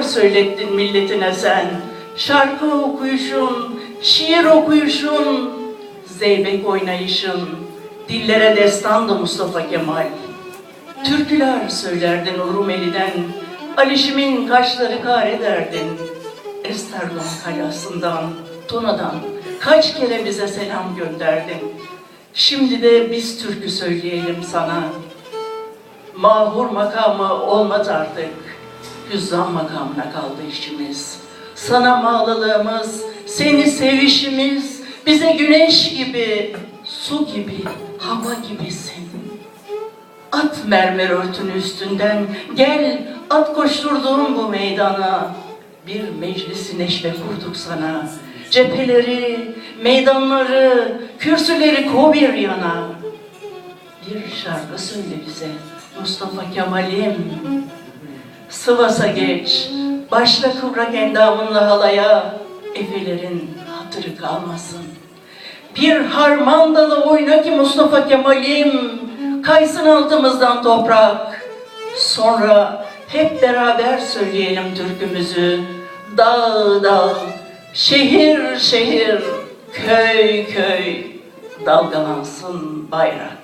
türküler söylettin milletine sen. Şarkı okuyuşun, şiir okuyuşun, zeybek oynayışın, dillere destandı Mustafa Kemal. Türküler söylerdin Urumeli'den, Alişim'in kaşları kar ederdin. Esterdon kalasından, Tuna'dan kaç kere bize selam gönderdin. Şimdi de biz türkü söyleyelim sana. Mahur makamı olmaz artık. Hüzzam makamına kaldı işimiz. Sana bağlılığımız, seni sevişimiz, bize güneş gibi, su gibi, hava gibisin. At mermer örtünü üstünden, gel at koşturduğum bu meydana. Bir meclisi neşve kurduk sana. Cepheleri, meydanları, kürsüleri ko bir yana. Bir şarkı söyle bize Mustafa Kemal'im. Sıvasa geç, başla kıvrak endamınla halaya, efelerin hatırı kalmasın. Bir harman dalı oyna ki Mustafa Kemal'im, kaysın altımızdan toprak. Sonra hep beraber söyleyelim türkümüzü. Dağ dağ, şehir şehir, köy köy, dalgalansın bayrak.